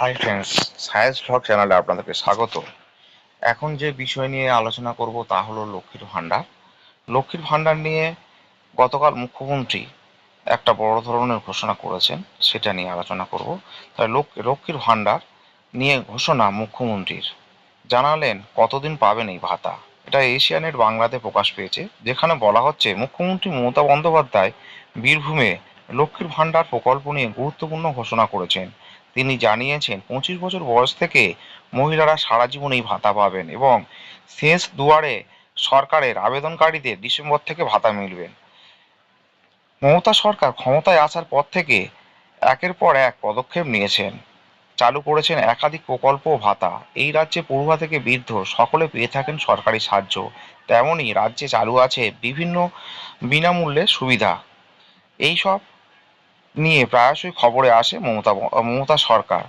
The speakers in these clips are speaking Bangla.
হাই ফ্রেন্ডস সায়েন্স ভ্লগ চ্যানেলে আপনাদেরকে স্বাগত। এখন যে বিষয় নিয়ে আলোচনা করব তা হলো লক্ষ্মীর ভাণ্ডার। লক্ষ্মীর ভাণ্ডার নিয়ে গতকাল মুখ্যমন্ত্রী একটা বড় ধরনের ঘোষণা করেছেন, সেটা নিয়ে আলোচনা করব। তাই লক্ষ্মীর ভাণ্ডার নিয়ে ঘোষণা মুখ্যমন্ত্রীর। জানালেন, কতদিন পাবেন এই ভাতা? এটা এশিয়ানেট বাংলাতে প্রকাশ পেয়েছে, যেখানে বলা হচ্ছে, মুখ্যমন্ত্রী মমতা বন্দ্যোপাধ্যায় বীরভূমে লক্ষ্মীর ভাণ্ডার প্রকল্প নিয়ে গুরুত্বপূর্ণ ঘোষণা করেছেন। তিনি জানিয়েছেন, পঁচিশ বছর বয়স থেকে মহিলারা সারা জীবন এই ভাতা পাবেন এবং শেষ দুয়ারে সরকারের আবেদনকারীদের ডিসেম্বর থেকে ভাতা মিলবেন মমতা সরকার ক্ষমতায় আসার পর থেকে একের পর এক পদক্ষেপ নিয়েছেন। চালু করেছেন একাধিক প্রকল্প ভাতা। এই রাজ্যে পড়ুয়া থেকে বৃদ্ধ সকলে পেয়ে থাকেন সরকারি সাহায্য। তেমনই রাজ্যে চালু আছে বিভিন্ন বিনামূল্যে সুবিধা। এই সব নিয়ে প্রায়শই খবরে আসে মমতা মমতা সরকার।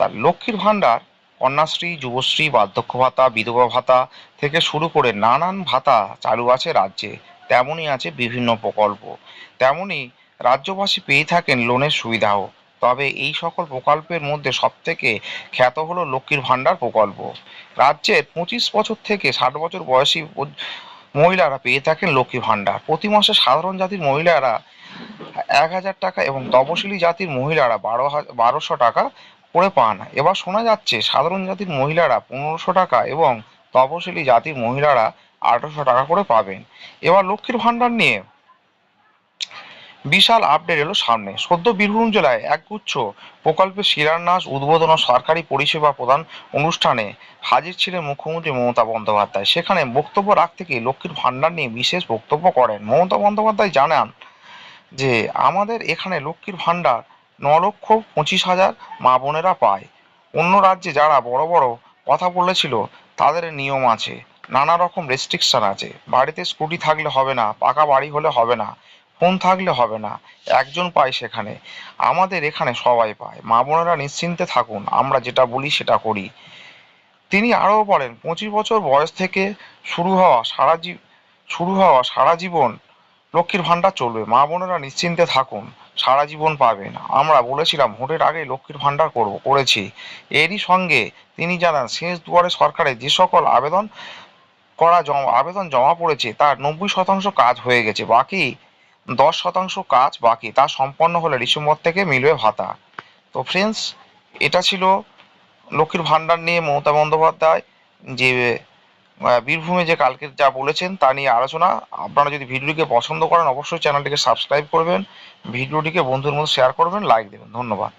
তার লক্ষ্মীর ভাণ্ডার, কন্যাশ্রী, যুবশ্রী, বার্ধক্য ভাতা, বিধবা ভাতা থেকে শুরু করে নানান ভাতা চালু আছে রাজ্যে। তেমনই আছে বিভিন্ন প্রকল্প। তেমনই রাজ্যবাসী পেয়ে থাকেন লোনের সুবিধাও। তবে এই সকল প্রকল্পের মধ্যে সবথেকে খ্যাত হলো লক্ষ্মীর ভাণ্ডার প্রকল্প। রাজ্যের পঁচিশ বছর থেকে ষাট বছর বয়সী মহিলারা পেয়ে থাকেন লক্ষ্মী ভাণ্ডার। প্রতি মাসে সাধারণ জাতির মহিলারা এক হাজার টাকা এবং তপশিলি জাতির মহিলারা বারো বারোশো টাকা করে পান। এবার শোনা যাচ্ছে, সাধারণ জাতির মহিলারা পনেরোশো টাকা এবং তপশিলি জাতির মহিলারা আঠারোশো টাকা করে পাবেন। এবার লক্ষ্মীর ভাণ্ডার নিয়ে বিশাল আপডেট এলো সামনে। সদ্য বীরভূম জেলায় একগুচ্ছ প্রকল্পের শিলান্যাস, উদ্বোধন ও সরকারি পরিষেবা প্রদান অনুষ্ঠানে হাজির ছিলেন মুখ্যমন্ত্রী মমতা বন্দ্যোপাধ্যায়। সেখানে বক্তব্য রাখতে গিয়ে লক্ষ্মীর ভাণ্ডার নিয়ে বিশেষ বক্তব্য করেন। মমতা বন্দ্যোপাধ্যায় জানান যে আমাদের এখানে লক্ষ্মীর ভাণ্ডার ন লক্ষ পঁচিশ হাজার মা বোনেরা পায়। অন্য রাজ্যে যারা বড় বড় কথা বলেছিল, তাদের নিয়ম আছে, নানা রকম রেস্ট্রিকশন আছে। বাড়িতে স্কুটি থাকলে হবে না, পাকা বাড়ি হলে হবে না ফোন থাকলে হবে না, একজন পায় সেখানে। আমাদের এখানে সবাই পায়, মা বোনেরা নিশ্চিন্তে থাকুন, আমরা যেটা বলি সেটা করি। তিনি আরও বলেন, পঁচিশ বছর বয়স থেকে শুরু হওয়া সারা শুরু হওয়া সারা জীবন লক্ষ্মীর ভাণ্ডার চলবে। মা বোনেরা নিশ্চিন্তে থাকুন, সারা জীবন পাবেন। আমরা বলেছিলাম, ভোটের আগে লক্ষ্মীর ভাণ্ডার করব, করেছি। এরই সঙ্গে তিনি জানান, শেষ দুয়ারে সরকারে যে সকল আবেদন করা জমা, আবেদন জমা পড়েছে, তার নব্বই শতাংশ কাজ হয়ে গেছে। বাকি দশ শতাংশ কাজ বাকি, তা সম্পন্ন হলে ডিসেম্বর থেকে মিলবে ভাতা। তো ফ্রেন্ডস এটা ছিল লক্ষ্মীর ভাণ্ডার নিয়ে মমতা বন্দ্যোপাধ্যায়, যে বীরভূমে যে কালকে যা বলেছেন তা নিয়ে আলোচনা। আপনারা যদি ভিডিওটিকে পছন্দ করেন, অবশ্যই চ্যানেলটিকে সাবস্ক্রাইব করবেন, ভিডিওটিকে বন্ধুর মধ্যে শেয়ার করবেন, লাইক দেবেন। ধন্যবাদ।